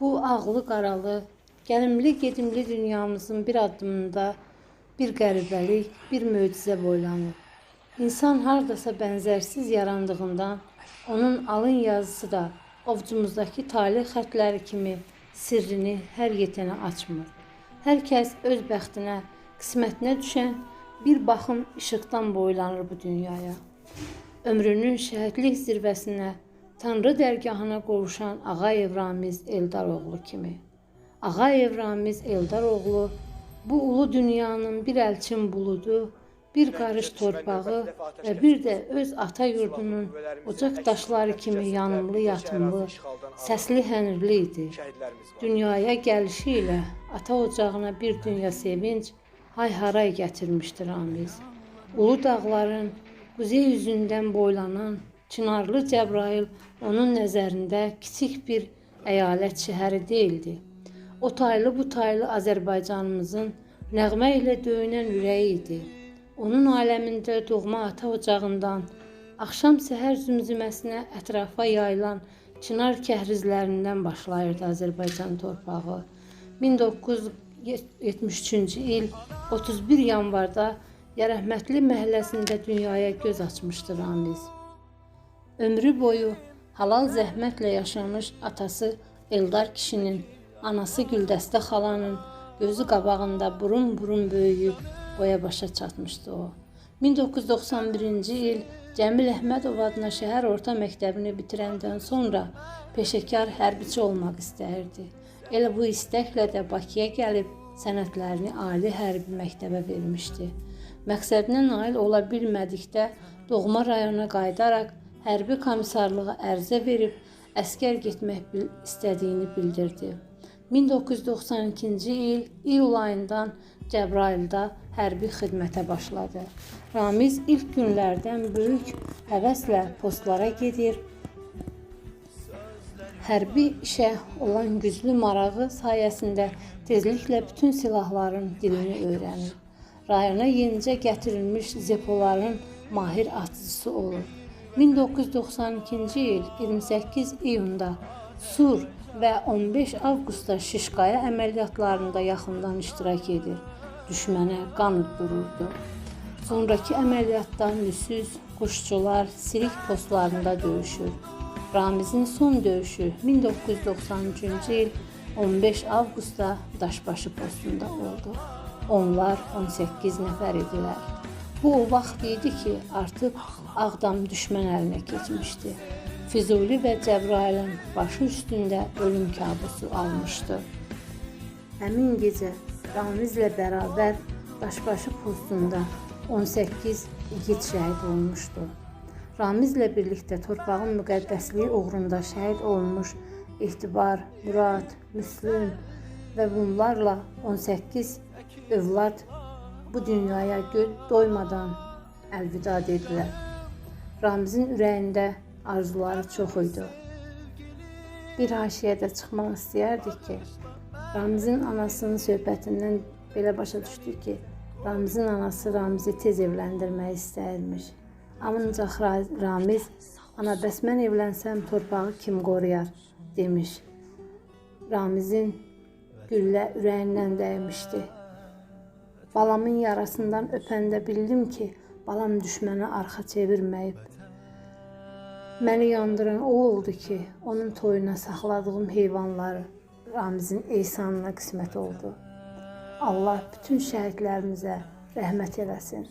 Bu ağlı qaralı, gəlimli gedimli dünyamızın bir addımında bir qəribəlik, bir möcüzə boylanır. İnsan hardasa bənzərsiz yarandığından onun alın yazısı da ovcumuzdaki talih xətləri kimi sirrini hər yetənə açmır. Hər kəs öz bəxtinə, qismətinə düşən bir baxım işıqdan boylanır bu dünyaya. Ömrünün şəhidlik zirvəsinə, Tanrı dərgahına qovuşan Ağayev Ramiz Eldaroğlu kimi. Ağayev Ramiz Eldaroğlu bu ulu dünyanın bir elçin buludu, bir qarış torpağı və bir də öz ata yurdunun ocaq daşları kimi yanımlı yatımlı, səsli hənirli idi. Dünyaya gəlişi ilə ata ocağına bir dünya sevinç, hay-haray gətirmişdi Ramiz. Ulu dağların quzey yüzündən boylanan Çınarlı Cəbrayıl onun nəzərində kiçik bir əyalət şəhəri deyildi. O taylı bu taylı Azərbaycanımızın nəğmə ilə döyünən ürəyi idi. Onun aləmində doğma ata ocağından axşam səhər zümzüməsinə ətrafa yayılan çınar kəhrizlərindən başlayırdı Azərbaycan torpağı. 1973-cü il 31 yanvarda Yərəhmətli məhəlləsində dünyaya göz açmışdı Ramiz. Ömrü boyu halal zəhmətlə yaşamış atası Eldar kişinin, anası Güldəstə xalanın gözü qabağında burun-burun böyüyüb boya başa çatmışdı o. 1991-ci il Cəmil Əhmədov adına şəhər orta məktəbini bitirəndən sonra peşəkar hərbiçi olmaq istəyirdi. Elə bu istəklə də Bakıya gəlib sənədlərini ali hərbi məktəbə vermişdi. Məqsədinə nail ola bilmədikdə doğma rayona qayıdaraq hərbi komissarlığa ərizə verib əskər getmək bil istədiyini bildirdi. 1992-ci il iyul ayından Cəbrayılda hərbi xidmətə başladı. Ramiz ilk günlərdən böyük həvəslə postlara gedir. Hərbi işə olan güclü marağı sayəsində tezliklə bütün silahların dilini öyrənir. Rayona yenicə gətirilmiş zepoların mahir atıcısı olur. 1992-ci il 28 iyunda Sur və 15 avqustda Şişqaya əməliyyatlarında yaxından iştirak edir. Düşmənə qan udururdu. Sonrakı əməliyyatda Nüsüz, Quşçular, Sirik postlarında döyüşür. Ramizin son döyüşü 1993-cü il 15 avqustda Daşbaşı postunda oldu. Onlar 18 nəfər idilər. Bu o vaxt idi ki, artıq Ağdam düşmən əlinə keçmişdi. Füzuli və Cəbrailin başı üstündə ölüm kabusu almışdı. Həmin gecə Ramizlə bərabər Daşbaşı postunda 18 igid şəhid olmuşdu. Ramizlə birlikdə torpağın müqəddəsliyi uğrunda şəhid olmuş İhtibar, Murad, Müslüm və bunlarla 18 övlad bu dünyaya gö doymadan əlvida dedilər. Ramizin ürəyində arzuları çox idi. Bir haşiyə də çıxmaq istəyərdik ki, Ramizin anasının söhbətindən belə başa düşdük ki, Ramizin anası Ramizi tez evləndirmək istəyirmiş. Ancaq Ra- Ramiz, ana bəs mən evlənsəm torpağı kim qoruyar demiş. Ramizin güllə ürəyindən dəymişdi. Balamın yarasından öpəndə bildim ki, balam düşmənə arxa çevirməyib. Məni yandıran o oldu ki, onun toyuna saxladığım heyvanları Ramizin ehsanına qismət oldu. Allah bütün şəhidlərimizə rəhmət eləsin.